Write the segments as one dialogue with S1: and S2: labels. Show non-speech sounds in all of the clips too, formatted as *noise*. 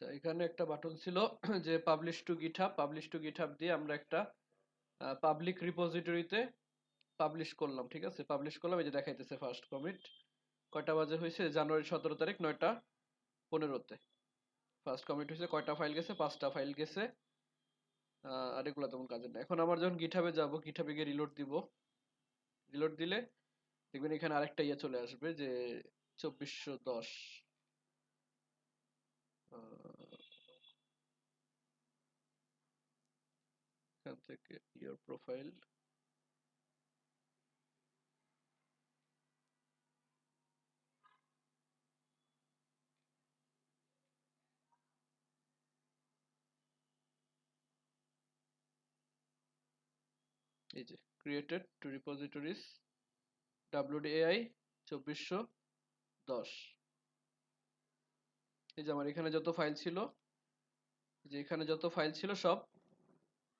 S1: আচ্ছা এখানে একটা বাটন ছিল *clears throat* যে publish to GitHub publish to GitHub দিয়ে আমরা একটা পাবলিক রিপোজিটরিতে পাবলিশ করলাম, ঠিক আছে? পাবলিশ করলাম, এই যে দেখাইতেছে ফার্স্ট কমিট কয়টা বাজে হয়েছে জানুয়ারি সতেরো তারিখ, নয়টা পনেরোতে। ফার্স্ট কমিট হয়েছে কয়টা ফাইল গেছে? পাঁচটা ফাইল গেছে। আর এগুলো তেমন কাজের না এখন আমার যখন গিটহাবে যাব গিটহাবে গিয়ে রিলোড দিব। রিলোড দিলে দেখবেন এখানে আরেকটা ইয়ে চলে আসবে যে চব্বিশশো দশ। এখান থেকে ইয়োর প্রোফাইল এই যে ক্রিয়েটেড টু রিপোজিটরিজ ডাব্লিউডিএআই চব্বিশশো দশ। এই যে আমার এখানে যত ফাইল ছিল, যে এখানে যত ফাইল ছিল সব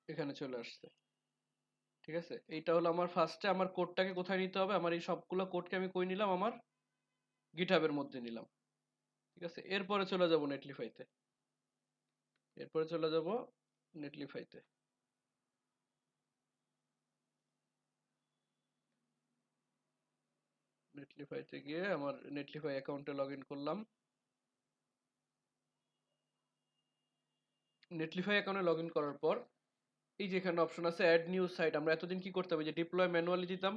S1: এখানে চলে আসছে। ঠিক আছে? এইটা হলো আমার ফার্স্টে আমার কোডটাকে কোথায় নিতে হবে? আমার এই সবগুলো কোডকে আমি কই নিলাম? আমার গিটহাবের মধ্যে নিলাম। ঠিক আছে? এরপরে চলে যাব নেটলিফাইতে এরপরে চলে যাব নেটলিফাইতে নেটলিফাইতে গিয়ে আমার নেটলিফাই অ্যাকাউন্টে লগ ইন করলাম। নেটলিফাই অ্যাকাউন্টে লগ ইন করার পর, এই যে এখানে অপশন আছে অ্যাড নিউ সাইট আমরা এতদিন কি করতাম এই যে ডিপ্লয় ম্যানুয়ালি দিতাম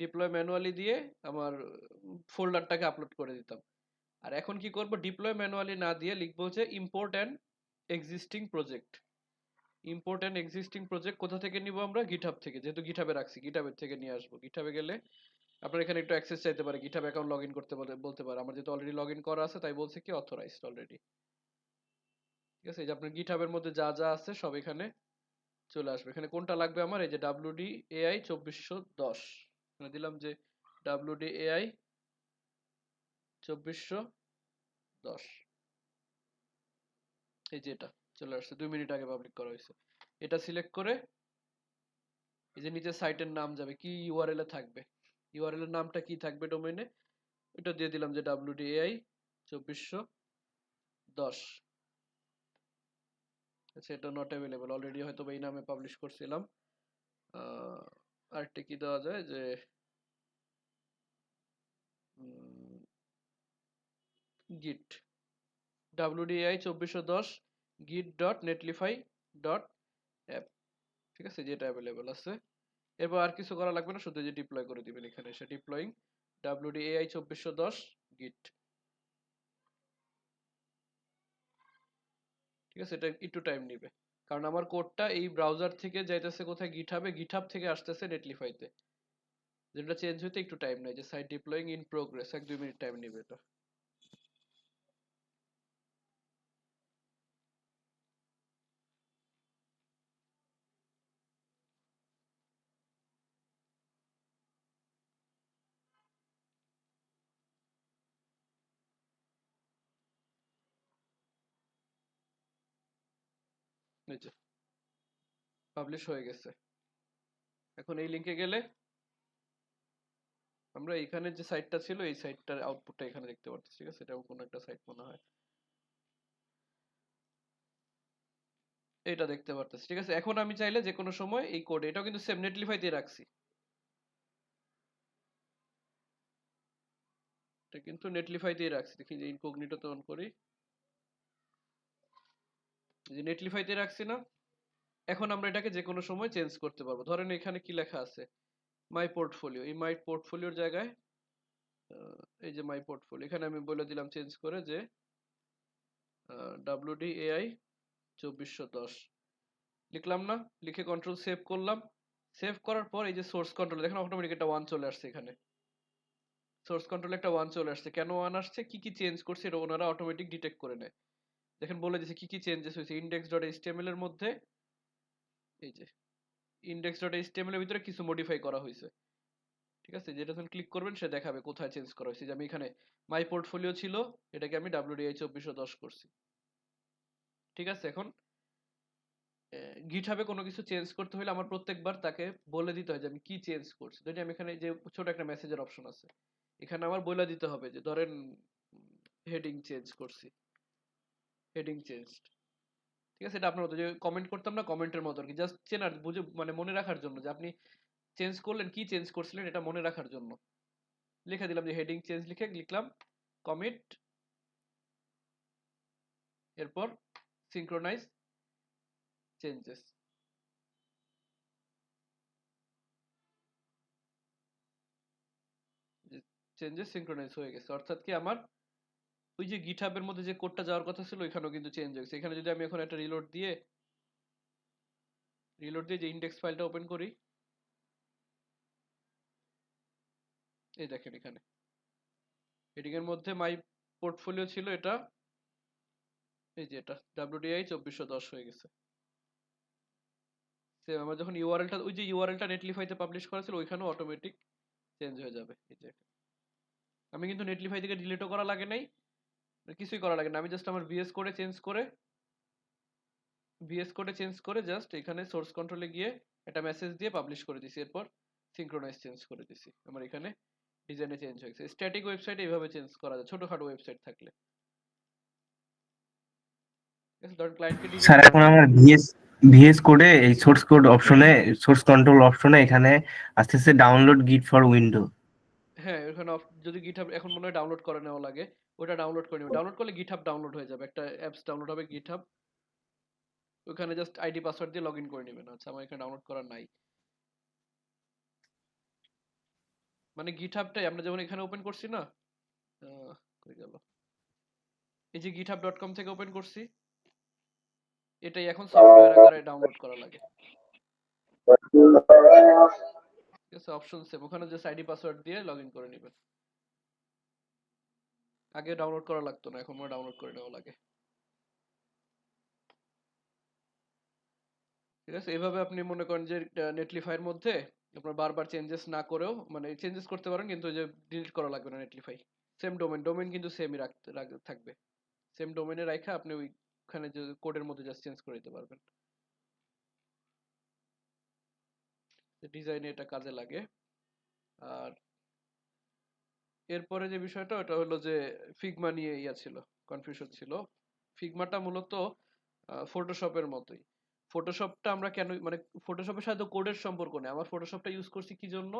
S1: ডিপ্লয় ম্যানুয়ালি দিয়ে আমার ফোল্ডারটাকে আপলোড করে দিতাম। আর এখন কি করব? ডিপ্লয় ম্যানুয়ালি না দিয়ে লিখব হচ্ছে import and existing project import and existing project কোথা থেকে নিব আমরা? গিটহাব থেকে, যেহেতু গিটহাবে রাখছি গিটহাবের থেকে নিয়ে আসব। গিটহাবে গেলে আপনার এখানে একটু অ্যাক্সেস চাইতে পারে। গিটহাব অ্যাকাউন্ট লগ ইন করতে বলে, বলতে পারে। আমার যেহেতু অলরেডি লগ ইন করা আছে, তাই বলছে কি অথরাইজড অলরেডি ঠিক আছে? এই যে আপনার গিটহাবের মধ্যে যা যা আছে সব এখানে চলে আসবে। এখানে কোনটা লাগবে আমার? এই যে ডাব্লিউডি এআই চব্বিশশো দশ। এখানে দিলাম যে ডাব্লিউডি এআই চব্বিশশো দশ। এই যে এটা চলে আসছে। দুই মিনিট আগে পাবলিক করা হয়েছে। এটা সিলেক্ট করে এই যে নিচে সাইটের নাম যাবে। কি ইউআরএল এ থাকবে? ইউআরএল এর নামটা কি থাকবে ডোমেইনে এটা দিয়ে দিলাম যে ডাব্লিউডি এআই চব্বিশশো দশ। এটা নট অ্যাভেলেবল অলরেডি হয়তো এই নামে পাবলিশ করছিলাম। আরেকটা কি দেওয়া যায় যে গিট ডাব্লিউডিআই চব্বিশশো দশ গিট ডট নেটলিফাই ডট অ্যাপ ঠিক আছে? যেটা অ্যাভেলেবল আছে। এরপর আর কিছু করা লাগবে না, শুধু যে ডিপ্লয় করে দিবেন এখানে। এসে ডিপ্লয়িং ডাব্লিউডিএআই চব্বিশশো দশ গিট ঠিক আছে? এটা একটু টাইম নিবে। কারণ আমার কোডটা এই ব্রাউজার থেকে যাইতেছে কোথায়? গিটহাবে গিটহাব থেকে আসতেছে নেটলিফাইতে যেটা চেঞ্জ হইতে একটু টাইম নেয়। যে সাইট ডিপ্লয়িং ইন প্রোগ্রেস এক দুই মিনিট টাইম নিবে এটা। যে পাবলিশ হয়ে গেছে। এখন এই লিংকে গেলে আমরা এখানে যে সাইটটা ছিল, এই সাইটটার আউটপুটটা এখানে দেখতে পাচ্ছি ঠিক আছে? এটা কোনো একটা সাইট মনে হয়। এটা দেখতে পারতেছি, ঠিক আছে? এখন আমি চাইলে যে কোনো সময় এই কোড এটাও কিন্তু সেম নেটলিফাই দিয়ে রাখছি। এটা কিন্তু নেটলিফাই দিয়ে রাখছি। দেখি যে ইনকগনিটোতে অন করি। যে নেটলিফাই দিয়ে রাখছি না, এখন আমরা এটাকে যে কোনো সময় চেঞ্জ করতে পারব। ধরেন এখানে কি লেখা আছে? মাই পোর্টফোলিও এই মাই পোর্টফোলিওর জায়গায় এই যে মাই পোর্টফোলিও এখানে আমি বলে দিলাম চেঞ্জ করে যে ডাব্লিউডি এআই চব্বিশশো দশ। লিখলাম না, লিখে কন্ট্রোল সেভ করলাম। সেভ করার পর এই যে সোর্স কন্ট্রোল দেখেন অটোমেটিক একটা ওয়ান চলে আসছে এখানে। সোর্স কন্ট্রোল একটা ওয়ান চলে আসছে। কেন ওয়ান আসছে? কি কি চেঞ্জ করছে? এটা ওনারা অটোমেটিক ডিটেক্ট করে নেয়। দেখেন বলে দিছে কি কি চেঞ্জেস হয়েছে? ইন্ডেক্স ডট এইচটিএমএল এর মধ্যে, এই যে ইন্ডেক্স ডট এইচটিএমএল এর ভিতরে কিছু মডিফাই করা হয়েছে। ঠিক আছে? যেটা যখন ক্লিক করবেন, সে দেখাবে কোথায় চেঞ্জ করা হয়েছে। যে আমি এখানে মাই পোর্টফোলিও ছিল, এটাকে আমি ডাব্লিউডিআই চব্বিশশো দশ করছি। ঠিক আছে? এখন গিটহাবে কোনো কিছু চেঞ্জ করতে হলে আমার প্রত্যেকবার তাকে বলে দিতে হয় যে আমি কি চেঞ্জ করছি। যদি আমি এখানে যে ছোট একটা মেসেজের অপশন আছে, এখানে আমার বলে দিতে হবে যে, ধরেন হেডিং চেঞ্জ করছি। হেডিং চেঞ্জড ঠিক আছে? এটা আপনার মতো যে কমেন্ট করতাম না কমেন্টের মতো আর কি। জাস্ট চেনার, বুঝে মানে মনে রাখার জন্য যে আপনি চেঞ্জ করলেন, কি চেঞ্জ করছিলেন এটা মনে রাখার জন্য। লিখে দিলাম যে হেডিং চেঞ্জ লিখে লিখলাম কমিট এরপর সিঙ্ক্রোনাইজ চেঞ্জেস চেঞ্জেস সিঙ্ক্রোনাইজ হয়ে গেছে। অর্থাৎ কি আমার ওই যে গিটহাবের মধ্যে যে কোডটা যাওয়ার কথা ছিল, ওইখানেও কিন্তু চেঞ্জ হয়েছে। এখানে যদি আমি এখন একটা রিলোড দিয়ে রিলোড দিয়ে যে ইন্ডেক্স ফাইলটা ওপেন করি, এই দেখেন এখানে। এর মধ্যে মাই পোর্টফোলিও ছিল এটা, এই যে এটা ডাব্লিউডিআই চব্বিশশো দশ হয়ে গেছে। সেম আমার যখন ইউআরএলটা ওই যে ইউআরএলটা নেটলিফাইতে পাবলিশ করা ছিল, ওইখানেও অটোমেটিক চেঞ্জ হয়ে যাবে। এই যে আমি কিন্তু নেটলিফাই থেকে ডিলিটও করা লাগে নাই। কিছুই করা লাগে না। আমি জাস্ট আমার ভিএস কোডে চেঞ্জ করে ভিএস কোডে চেঞ্জ করে জাস্ট এখানে সোর্স কন্ট্রোলে গিয়ে একটা মেসেজ দিয়ে পাবলিশ করে দিছি। এরপর সিঙ্ক্রোনাইজ চেঞ্জ করে দিছি। আমার এখানে ডিজাইনে চেঞ্জ হয়েছে। স্ট্যাটিক ওয়েবসাইটে এইভাবে চেঞ্জ করা যায়। ছোটখাটো ওয়েবসাইট থাকলে।
S2: স্যার এখন আমার ভিএস ভিএস কোডে এই সোর্স কোড অপশনে সোর্স কন্ট্রোল অপশনে এখানে আসতেছে ডাউনলোড গিট ফর উইন্ডো
S1: হ্যাঁ ওখানে যদি গিটহাব এখন মনে হয় ডাউনলোড করে নেওয়া লাগে, ওটা ডাউনলোড করে নেবে। ডাউনলোড করলে গিটহাব ডাউনলোড হয়ে যাবে। একটা অ্যাপস ডাউনলোড হবে গিটহাব ওখানে জাস্ট আইডি পাসওয়ার্ড দিয়ে লগইন করে নেবেন। আচ্ছা আমার এখানে ডাউনলোড করা নাই। মানে গিটহাবটাই আমরা যেমন এখানে ওপেন করছি না কই গেল? এই যে গিটহাব ডট কম থেকে ওপেন করছি, এটাই এখন সফটওয়্যার আকারে ডাউনলোড করা লাগে। ঠিক আছে অপশন সেম ওখানে জাস্ট আইডি পাসওয়ার্ড দিয়ে লগইন করে নেবেন। আগে ডাউনলোড করা লাগতো না, এখন ডাউনলোড করে নেওয়া লাগে। ঠিক আছে এভাবে আপনি মনে করেন যে নেটলিফাইয়ের মধ্যে আপনার বারবার চেঞ্জেস না করেও মানে চেঞ্জেস করতে পারেন, কিন্তু যে ডিলিট করা লাগবে না নেটলিফাই সেম ডোমেন ডোমেন কিন্তু সেমই রাখতে রাখ- থাকবে। সেম ডোমেনে রাখা আপনি ওইখানে যে কোডের মধ্যে জাস্ট চেঞ্জ করে দিতে পারবেন। ডিজাইনে এটা কাজে লাগে। আর এরপরে যে বিষয়টা, ওটা হলো যে ফিগমা নিয়ে ইয়া ছিল কনফিউশন ছিল। ফিগমাটা মূলত ফটোশপের মতোই। ফটোশপটা আমরা কেন মানে ফটোশপের সাথে কোডের সম্পর্ক নেই। আমার ফটোশপটা ইউজ করছি কি জন্য?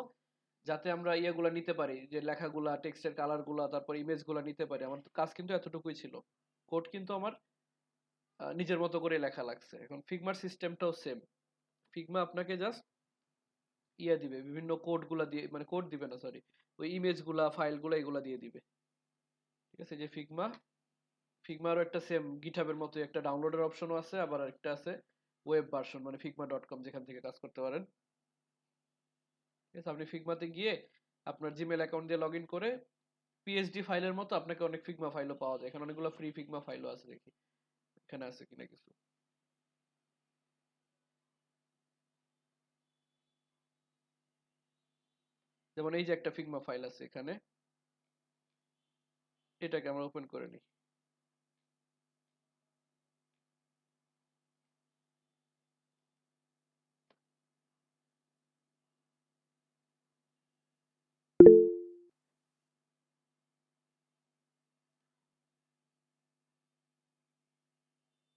S1: যাতে আমরা ইয়েগুলা নিতে পারি, যে লেখাগুলা টেক্সটের কালারগুলা তারপর ইমেজগুলা নিতে পারি। আমার কাজ কিন্তু এতটুকুই ছিল। কোড কিন্তু আমার নিজের মতো করে লেখা লাগছে। এখন ফিগমার সিস্টেমটাও সেম ফিগমা আপনাকে জাস্ট ইয়া দিবে, বিভিন্ন কোডগুলা দিয়ে মানে কোড দিবে না সরি ওই ইমেজগুলা ফাইলগুলা, এগুলা দিয়ে দিবে। ঠিক আছে, যে ফিগমা ফিগমারও একটা সেম গিটহাবের মতো একটা ডাউনলোডের অপশনও আছে, আবার একটা আছে ওয়েব ভার্সন মানে ফিগমা ডট কম যেখান থেকে কাজ করতে পারেন। ঠিক আছে, আপনি ফিগমাতে গিয়ে আপনার জিমেল অ্যাকাউন্ট দিয়ে লগ ইন করে পিএইচডি ফাইলের মতো আপনাকে অনেক ফিগমা ফাইলও পাওয়া যায়। এখানে অনেকগুলো ফ্রি ফিগমা ফাইলও আছে দেখি। এখানে আছে কিনা কিছু। যেমন এই যে একটা ফিগমা ফাইল আছে এখানে, এটাকে আমরা ওপেন করে নিই।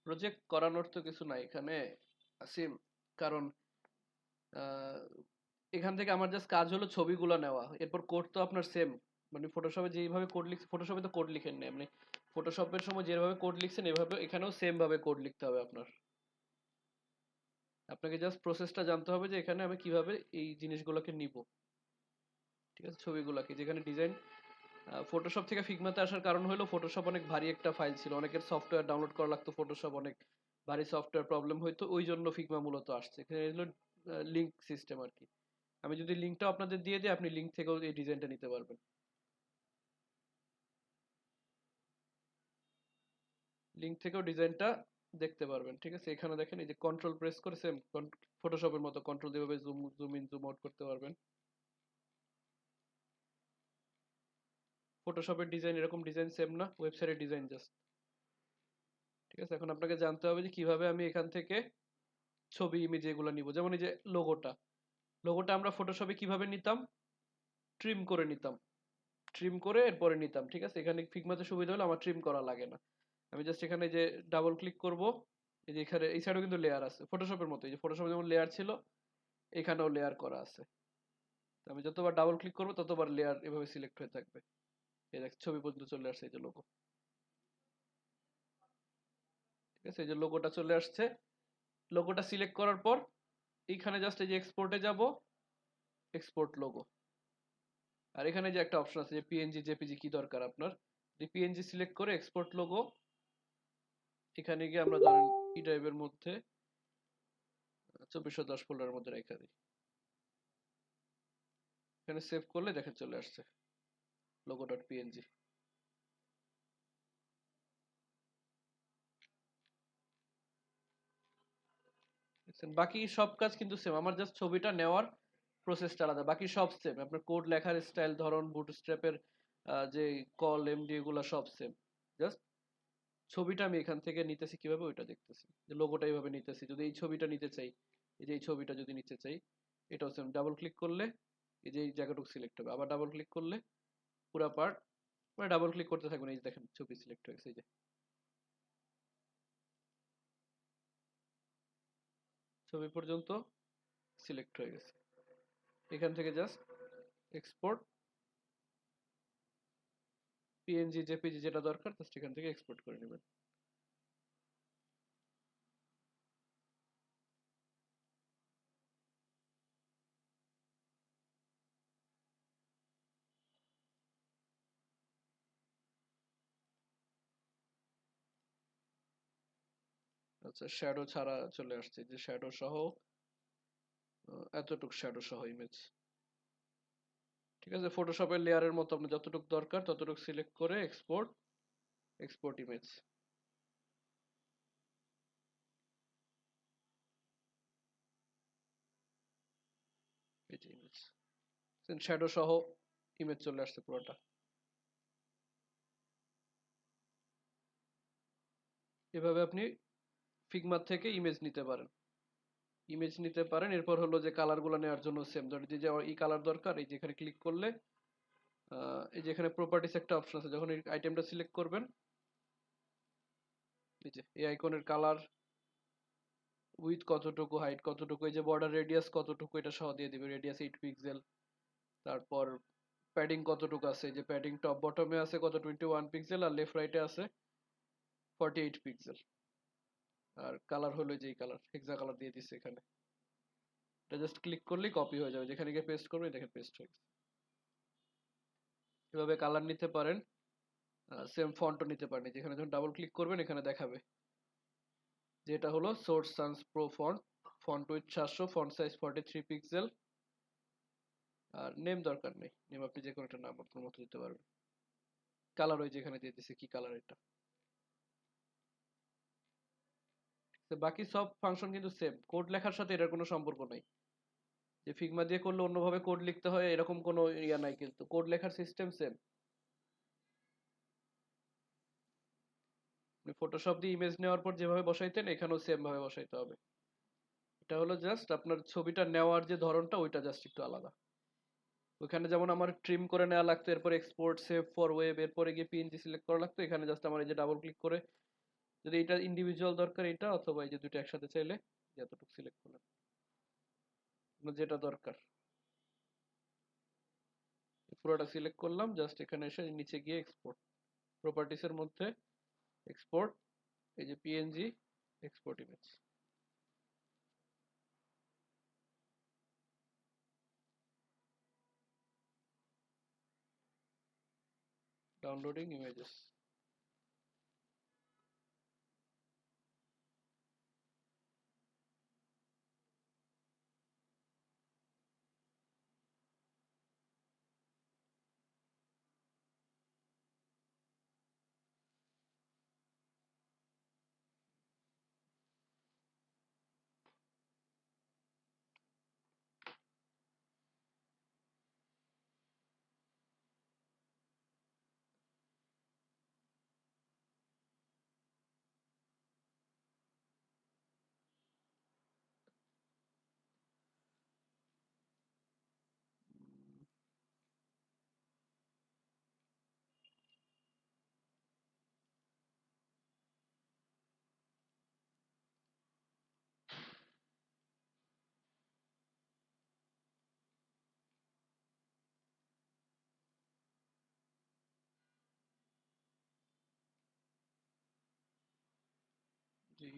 S1: প্রজেক্ট করানোর তো কিছু নাই এখানে আসিম কারণ এখান থেকে আমার জাস্ট কাজ হলো ছবিগুলো নেওয়া। এরপর কোড তো আপনার সেম মানে ফটোশপে যেইভাবে কোড লিখছে ফটোশপে তো কোড লিখেন না এমনি ফটোশপের সময় যেভাবে কোড লিখছেন, এভাবে এখানেও সেম ভাবে কোড লিখতে হবে আপনার। আপনাকে জাস্ট প্রসেসটা জানতে হবে যে এখানে আমি কীভাবে এই জিনিসগুলোকে নিব। ঠিক আছে? ছবিগুলোকে। যেখানে ডিজাইন ফটোশপ থেকে ফিগমাতে আসার কারণ হলো ফটোশপ অনেক ভারী একটা ফাইল ছিল। অনেকের সফটওয়্যার ডাউনলোড করা লাগতো ফটোশপ অনেক ভারী সফটওয়্যার প্রবলেম হইতো। ওই জন্য ফিগমা মূলত আসছে। এখানে লিঙ্ক সিস্টেম আর কি। আমি যদি লিঙ্কটা আপনাদের দিয়ে দিই, আপনি লিঙ্ক থেকেও এই ডিজাইনটা নিতে পারবেন। লিঙ্ক থেকেও ডিজাইনটা দেখতে পারবেন, ঠিক আছে? এখানে দেখেন, এই যে কন্ট্রোল প্রেস করে সেম ফটোশপের মতো কন্ট্রোল যেভাবে zoom zoom in zoom out করতে পারবেন। ফটোশপের ডিজাইন এরকম ডিজাইন সেম না ওয়েবসাইটের ডিজাইন জাস্ট ঠিক আছে? এখন আপনাকে জানতে হবে যে কীভাবে আমি এখান থেকে ছবি ইমেজ এগুলো নিব। যেমন এই যে লোগোটা লোগোটা আমরা ফটোশপে কীভাবে নিতাম? ট্রিম করে নিতাম। ট্রিম করে এরপরে নিতাম, ঠিক আছে? এখানে ফিগমাতে সুবিধা হলো আমার ট্রিম করা লাগে না। আমি জাস্ট এখানে যে ডাবল ক্লিক করব, এই যে এখানে, এই সাইডেও কিন্তু লেয়ার আছে। ফটোশপের মতো এই যে ফটোশপে যেমন লেয়ার ছিল, এখানেও লেয়ার করা আছে। আমি যতবার ডাবল ক্লিক করব, ততবার লেয়ার এভাবে সিলেক্ট হয়ে থাকবে। এই দেখ, ছবি পর্যন্ত চলে আসছে এই যে লোগো ঠিক আছে? এই যে লোগোটা চলে আসছে। লোগোটা সিলেক্ট করার পর এইখানে জাস্ট এই যে এক্সপোর্টে যাব এক্সপোর্ট লোগো আর এখানে যে একটা অপশন আছে যে পিএনজি জেপিজি কি দরকার আপনার? যে পিএনজি সিলেক্ট করে এক্সপোর্ট লোগো এখানে গিয়ে আমরা ধরেন ই ড্রাইভের মধ্যে চব্বিশশো দশ ফোল্ডারের মধ্যে রেখে দিই। এখানে সেভ করলে দেখেন চলে আসছে লোগো ডট পিএনজি বাকি সব কাজ কিন্তু সেম। আমার জাস্ট ছবিটা নেওয়ার প্রসেসটা আলাদা। বাকি সব সেম। আপনার কোড লেখার স্টাইল ধরন বুটস্ট্র্যাপের যে কল এমডি এগুলো সব সেম। জাস্ট ছবিটা আমি এখান থেকে নিতেছি কীভাবে ওইটা দেখতেছি। যে লোগোটা এইভাবে নিতেছি। যদি এই ছবিটা নিতে চাই, এই যে এই ছবিটা যদি নিতে চাই, এটাও সেম। ডাবল ক্লিক করলে এই যে এই জায়গাটুকু সিলেক্ট হবে। আবার ডাবল ক্লিক করলে পুরা পার্ট মানে ডাবল ক্লিক করতে থাকবেন। এই দেখেন ছবি সিলেক্ট হয়ে গেছে এই যে। ছবি পর্যন্ত সিলেক্ট হয়ে গেছে। এখান থেকে জাস্ট এক্সপোর্ট পিএনজি জেপিজি যেটা দরকার জাস্ট এখান থেকে এক্সপোর্ট করে নেবেন। আচ্ছা শ্যাডো ছাড়া চলে আসছে, যে শ্যাডো সহ এতটুক শ্যাডো সহ ইমেজ ঠিক আছে ফটোশপের লেয়ারের মতো আপনার যতটুকু দরকার, ততটুকু সিলেক্ট করে export export image image shadow সহ ইমেজ চলে আসছে পুরোটা। এভাবে আপনি ফিগমার থেকে ইমেজ নিতে পারেন। ইমেজ নিতে পারেন, এরপর হলো যে কালারগুলো নেওয়ার জন্য সেম ধরেন যে এই কালার দরকার, এই যেখানে ক্লিক করলে এই যে এখানে প্রপার্টিস একটা অপশন আছে, যখন এই আইটেমটা সিলেক্ট করবেন, এই যে এই আইকনের কালার উইথ কতটুকু হাইট কতটুকু, এই যে বর্ডার রেডিয়াস কতটুকু, এটা সহ দিয়ে দিবে রেডিয়াস এইট পিক্সেল তারপর প্যাডিং কতটুকু আছে যে প্যাডিং টপ বটমে আছে কত টোয়েন্টি ওয়ান পিক্সেল আর লেফট রাইটে আছে ফর্টি এইট পিক্সেল আর কালার হলো যে এই কালার হেক্সা কালার দিয়ে দিচ্ছে এখানে। এটা জাস্ট ক্লিক করলেই কপি হয়ে যাবে, যেখানে গিয়ে পেস্ট করবে দেখেন পেস্ট হয়ে গেছে। এভাবে কালার নিতে পারেন সেম ফন্টও নিতে পারেন। যেখানে যখন ডাবল ক্লিক করবেন, এখানে দেখাবে। যেটা হলো source sans pro font font with সাতশো font size forty three pixel আর নেম দরকার নেই নেম আপনি যে কোনো একটা নাম আপনার মতো দিতে পারবেন। কালার ওই যেখানে দিয়ে দিচ্ছে কি কালার এটা তো বাকি সব ফাংশন কিন্তু সেম কোড লেখার সাথে এটার কোনো সম্পর্ক নাই। যে ফিগমা দিয়ে করলে অন্যভাবে কোড লিখতে হয়, এরকম কোনো ইয়া নাই কিন্তু। কোড লেখার সিস্টেম সেম ফটোশপ দিয়ে ইমেজ নেওয়ার পর যেভাবে বসাইতেন, এখানেও সেম ভাবে বসাইতে হবে। এটা হলো জাস্ট আপনার ছবিটা নেওয়ার যে ধরনটা, ওইটা জাস্ট একটু আলাদা। ওইখানে যেমন আমার ট্রিম করে নেওয়া লাগতো, এরপর এক্সপোর্ট সেভ ফর ওয়েব এরপরে গিয়ে পিএনজি সিলেক্ট করা লাগতো, এখানে জাস্ট আমার এই যে ডাবল ক্লিক করে যদি এটা ইন্ডিভিজুয়াল দরকার এটা অথবা এই যে দুটো একসাথে চাইলে যতটুকু সিলেক্ট করলেন। যেটা দরকার। পুরোটা সিলেক্ট করলাম জাস্ট এখানে এসে নিচে গিয়ে এক্সপোর্ট প্রপার্টিসের মধ্যে এক্সপোর্ট এই যে PNG export image downloading images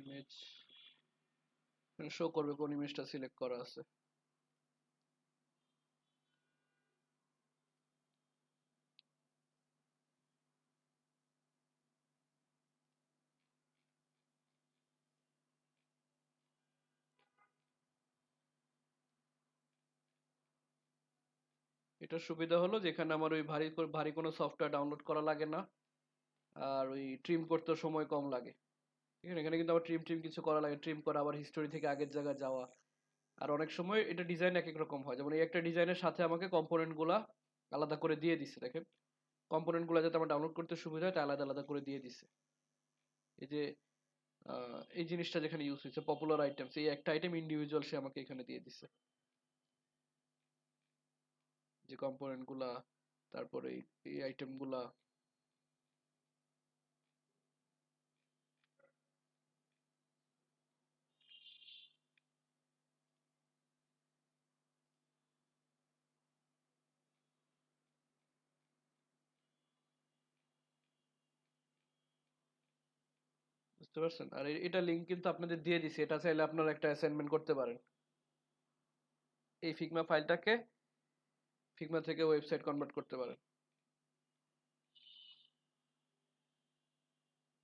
S1: image show করবে কোন ইমেজটা সিলেক্ট করা আছে। এটার সুবিধা হলো যেখানে আমার ওই ভারী ভারী কোনো সফটওয়্যার ডাউনলোড করা লাগে না, আর ওই ট্রিম করতে সময় কম লাগে। ঠিক এখানে কিন্তু আবার ট্রিম ট্রিম কিছু করা লাগে। ট্রিম করা, আবার হিস্টোরি থেকে আগের জায়গায় যাওয়া। আর অনেক সময় এটা ডিজাইন এক এক রকম হয়। যেমন এই একটা ডিজাইনের সাথে আমাকে কম্পোনেন্টগুলা আলাদা করে দিয়ে দিছে, দেখেন। কম্পোনেন্টগুলা যাতে আমার ডাউনলোড করতে সুবিধা হয়, তাই আলাদা আলাদা করে দিয়ে দিছে। এই যে এই জিনিসটা যেখানে ইউজ হয়েছে পপুলার আইটেমস এই একটা আইটেম ইন্ডিভিজুয়াল সে আমাকে এখানে দিয়ে দিছে। যে কম্পোনেন্টগুলা, তারপরে এই- এই বুঝতে পারছেন? আর এটা লিংক কিন্তু আপনাদের দিয়ে দিছি। এটা চাইলে আপনারা একটা অ্যাসাইনমেন্ট করতে পারেন। এই ফিগমা ফাইলটাকে ফিগমা থেকে ওয়েবসাইট কনভার্ট করতে পারেন।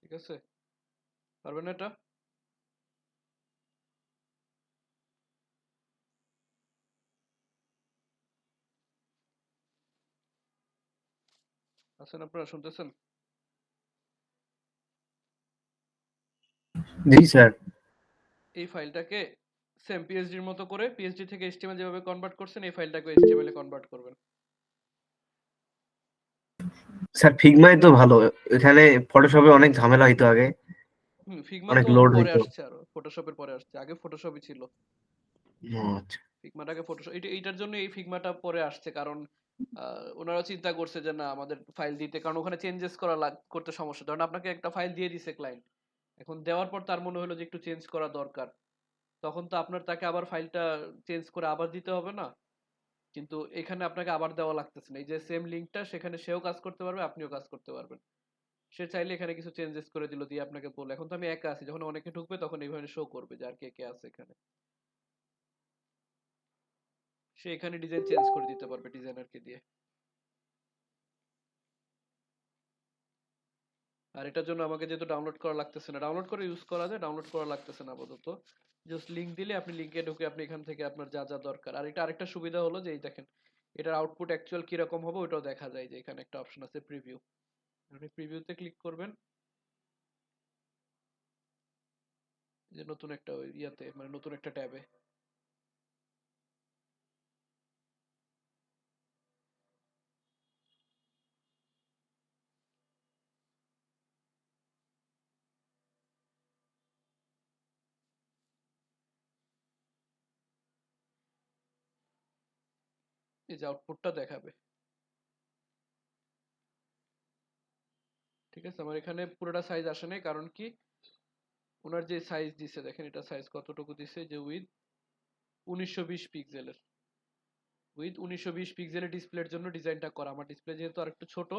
S1: ঠিক আছে? পারবেন এটা? আছেন আপনারা? শুনতেছেন?
S2: জি স্যার।
S1: এই ফাইলটাকে সেম পিএইচডির মতো করে পিএইচডি থেকে এইচটিএমএল যেভাবে কনভার্ট করছেন এই ফাইলটাকে এইচটিএমএল এ কনভার্ট করবেন।
S2: স্যার ফিগমাই তো ভালো। এখানে ফটোশপে অনেক ঝামেলা হইতো আগে।
S1: ফিগমা
S2: অনেক
S1: পরে
S2: হইতো।
S1: ফটোশপের পরে আসছে। আগে ফটোশপই ছিল।
S2: আচ্ছা।
S1: ফিগমাটাকে ফটোশপ এটা এইটার জন্য এই ফিগমাটা পরে আসছে কারণ ওনারা চিন্তা করছে যে না আমাদের ফাইল দিতে। কারণ ওখানে চেঞ্জেস করা লাগ করতে সমস্যা। ধরেন আপনাকে একটা ফাইল দিয়ে দিছে ক্লায়েন্ট এখন দেওয়ার পর তার মনে হলো যে একটু চেঞ্জ করা দরকার। তখন তো আপনার তাকে আবার ফাইলটা চেঞ্জ করে আবার দিতে হবে না? কিন্তু এখানে আপনাকে আবার দেওয়া লাগতেছে না। এই যে সেম লিঙ্কটা সেখানে সেও কাজ করতে পারবে, আপনিও কাজ করতে পারবেন। সে চাইলে এখানে কিছু চেঞ্জেস করে দিল, দিয়ে আপনাকে বলল। এখন তো আমি একা আছি, যখন অনেকে ঢুকবে তখন এইভাবে শো করবে যে আর কে কে আছে এখানে। সে এখানে ডিজাইন চেঞ্জ করে দিতে পারবে ডিজাইনারকে দিয়ে। আর এটার জন্য আমাকে যেহেতু ডাউনলোড করা লাগতেছে না ডাউনলোড করে ইউজ করা যায় ডাউনলোড করা লাগতেছে না আপাতত। জাস্ট লিংক দিলে আপনি লিংকে ঢুকে আপনি এখান থেকে আপনার যা যা দরকার। আর এটা আরেকটা সুবিধা হলো যে এই দেখেন, এটার আউটপুট অ্যাকচুয়াল কীরকম হবে ওটাও দেখা যায় যে এখানে একটা অপশন আছে প্রিভিউ আপনি প্রিভিউতে ক্লিক করবেন। যে নতুন একটা ইয়াতে মানে নতুন একটা ট্যাবে। এই যে আউটপুটটা দেখাবে। ঠিক আছে? আমার এখানে পুরোটা সাইজ আসে নাই, কারণ কি? ওনার যে সাইজ দিছে, দেখেন এটা সাইজ কতটুকু দিছে? যে উইথ উনিশশো বিশ পিক্সেলের উইথ উনিশশো বিশ পিক্সেলের ডিসপ্লের জন্য ডিজাইনটা করা। আমার ডিসপ্লে যেহেতু আরেকটু ছোট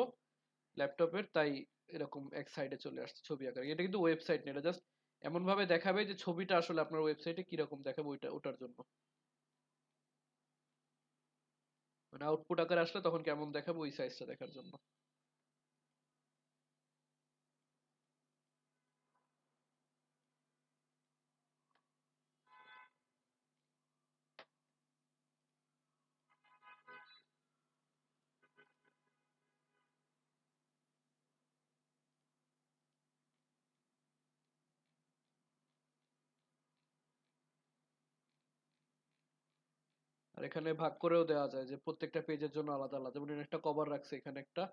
S1: ল্যাপটপের তাই এরকম এক সাইডে চলে আসছে ছবি আকারে। এটা কিন্তু ওয়েবসাইট না, এটা জাস্ট এমন ভাবে দেখাবে যে ছবিটা আসলে আপনার ওয়েবসাইটে কীরকম দেখাবে ওইটা, ওটার জন্য। মানে আউটপুট আকারে আসলে তখন কেমন দেখাবে ওই সাইজটা দেখার জন্য। আর এখানে ভাগ করেও দেওয়া যায় যে প্রত্যেকটা পেজের জন্য আলাদা আলাদা। যেমন একটা কভার রাখছে, এখানে একটা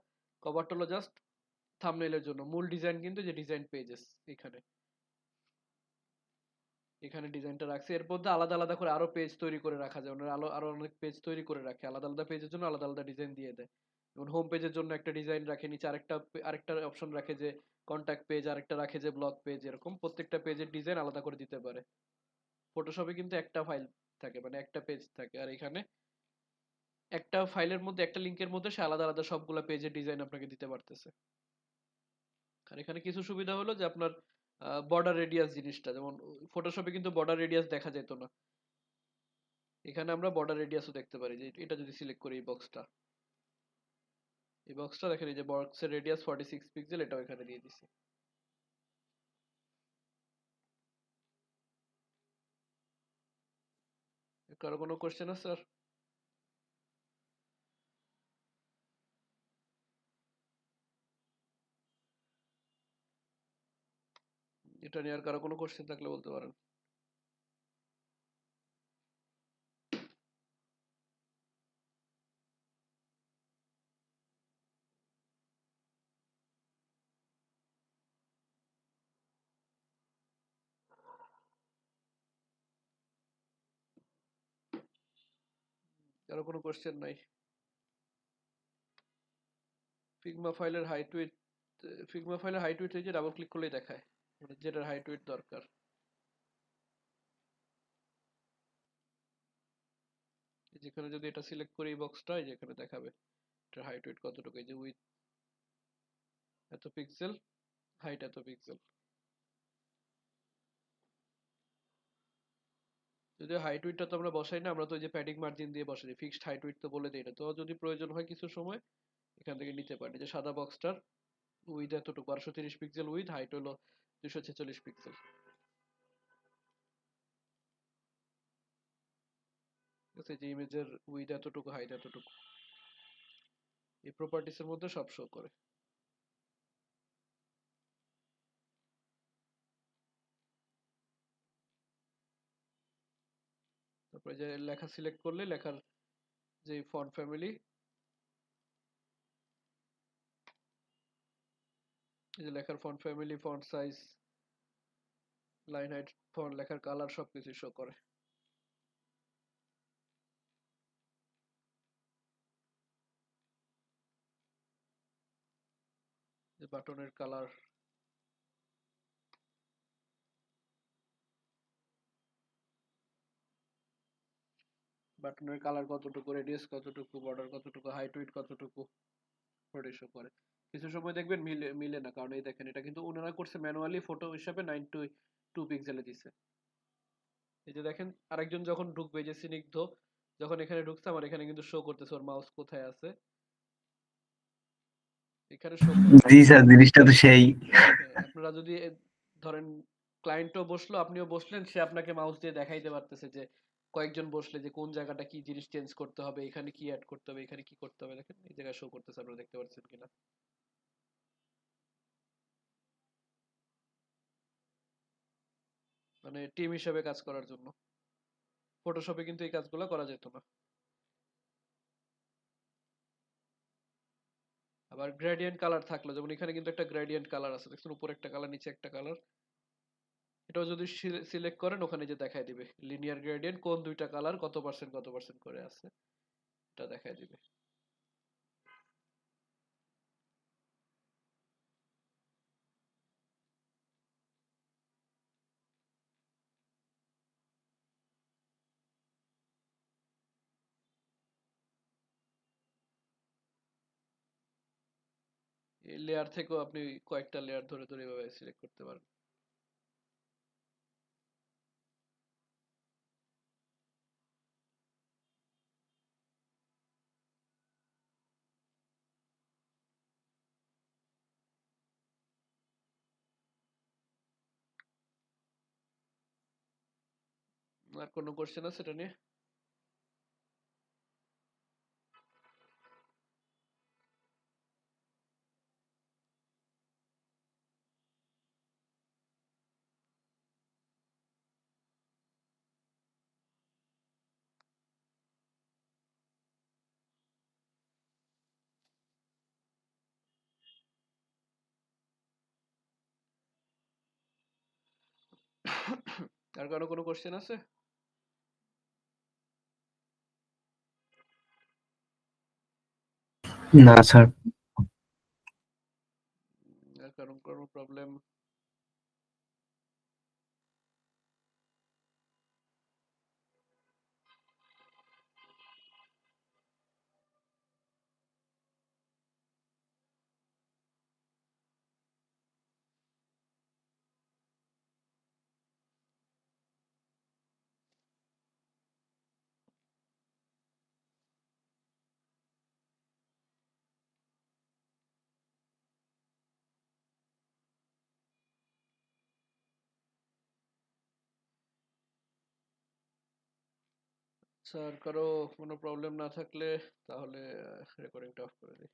S1: কভারটা হলো জাস্ট থাম্বনেইলের জন্য। মূল ডিজাইন কিন্তু যে ডিজাইন পেজেস এখানে। এখানে ডিজাইনটা রাখছে। এর মধ্যে আলাদা আলাদা করে আরও পেজ তৈরি করে রাখা যায়। ওনারা আরও আরও অনেক পেজ তৈরি করে রাখে। আলাদা আলাদা পেজের জন্য আলাদা আলাদা ডিজাইন দিয়ে দেয়। যেমন হোম পেজের জন্য একটা ডিজাইন রাখে, নিচে আরেকটা আরেকটা অপশন রাখে যে কন্টাক্ট পেজ আরেকটা রাখে যে ব্লগ পেজ এরকম প্রত্যেকটা পেজের ডিজাইন আলাদা করে দিতে পারে। ফটোশপে কিন্তু একটা ফাইল থাকে মানে একটা পেজ থাকে। আর এখানে একটা ফাইলের মধ্যে, একটা লিংকের মধ্যে সে আলাদা আলাদা সবগুলা পেজের ডিজাইন আপনাকে দিতে পারতেছে। আর এখানে কিছু সুবিধা হলো যে আপনার বর্ডার রেডিয়াস জিনিসটা, যেমন ফটোশপে কিন্তু বর্ডার রেডিয়াস দেখা যেত না। এখানে আমরা বর্ডার রেডিয়াসও দেখতে পারি, যে এটা যদি সিলেক্ট করি এই বক্সটা এই বক্সটা দেখেন, এই যে বক্সের রেডিয়াস 46 পিক্সেল এটাও এখানে দিয়ে দিছি। কারও কোনো কোশ্চেন আছে স্যার এটা নিয়ে আর কারও কোনো কোশ্চেন থাকলে বলতে পারেন। কারও কোনো কোশ্চেন নাই। ফিগমা ফাইলের হাইট উইথ ফিগমা ফাইলের হাইট উইথ যে ডাবল ক্লিক করলেই দেখায় মানে যেটার হাইট উইথ দরকার। যেখানে যদি এটা সিলেক্ট করি বক্সটা যেখানে দেখাবে, এটার হাইট উইথ কতটুকু, এই যে উইথ এত পিক্সেল হাইট এত পিক্সেল যদি হাইট উইথটা তো আমরা বসাই না, আমরা তো ওই যে প্যাডিং মার্জিন দিয়ে বসাই। ফিক্সড হাইট উইথ তো বলে দেই না তো যদি প্রয়োজন হয় কিছু সময়, এখান থেকে নিতে পারি যে সাদা বক্সটার উইথ এতটুকু, বারোশো তিরিশ পিক্সেল উইথ হাইট হলো দুশো ছেচল্লিশ পিক্সেল আছে যে ইমেজের উইথ এতটুকু হাইট এতটুকু। এই প্রপার্টিসের মধ্যে সব শো করে। তারপরে যে লেখা সিলেক্ট করলে লেখার যে ফন্ট ফ্যামিলি যে লেখার font family font size line height font লেখার কালার সবকিছু শো করে। যে বাটনের কালার বাটনের কালার কতটুকু রেডিয়াস কতটুকু বর্ডার কতটুকু হাইট উইট কতটুকু ওটা করে। কিছু সময় দেখবেন মিলে মিলে না কারণ এই দেখেন এটা কিন্তু ওনারা করছে ম্যানুয়ালি ফটো হিসাবে নাইন টু টু পিক্সেলে দিছে। এই যে দেখেন আরেকজন যখন ঢুকবে যে স্নিগ্ধ যখন এখানে ঢুকছে আমার এখানে কিন্তু শো করতেছে ওর মাউস কোথায় আছে? এখানে শো
S2: জি স্যার জিনিসটা তো সেই।
S1: আপনারা যদি ধরেন ক্লায়েন্টও বসল আপনিও বসলেন সে আপনাকে মাউস দিয়ে দেখাইতে পারতেছে যে কয়েকজন বসলে যে কোন জায়গাটা কি জিনিস চেঞ্জ করতে হবে, এখানে কি অ্যাড করতে হবে, এখানে কি করতে হবে, দেখেন এই জায়গায় শো করতেছে, আপনারা দেখতে পাচ্ছেন কিনা? মানে টিম হিসেবে কাজ করার জন্য। ফটোশপে কিন্তু এই কাজগুলো করা যেত না। আবার গ্রেডিয়েন্ট কালার থাকল, যেমন এখানে কিন্তু একটা গ্রেডিয়েন্ট কালার আছে, দেখছেন উপরে একটা কালার নিচে একটা কালার এটাও যদি সিলেক্ট করেন, ওখানে যে দেখায় দিবে লিনিয়ার গ্রেডিয়েন্ট কোন দুইটা কালার কত পার্সেন্ট কত পার্সেন্ট করে আছে, এটা দেখায় দিবে। লেয়ার থেকেও আপনি কয়েকটা লেয়ার ধরে ধরে এভাবে সিলেক্ট করতে পারেন আর কোনো কোশ্চেন আছে এটা নিয়ে? আর কারও কোনো কোশ্চেন আছে?
S2: না স্যার
S1: আর কারও কোনো প্রবলেম আচ্ছা আর কারও কোনো প্রবলেম না থাকলে তাহলে রেকর্ডিংটা অফ করে দিই।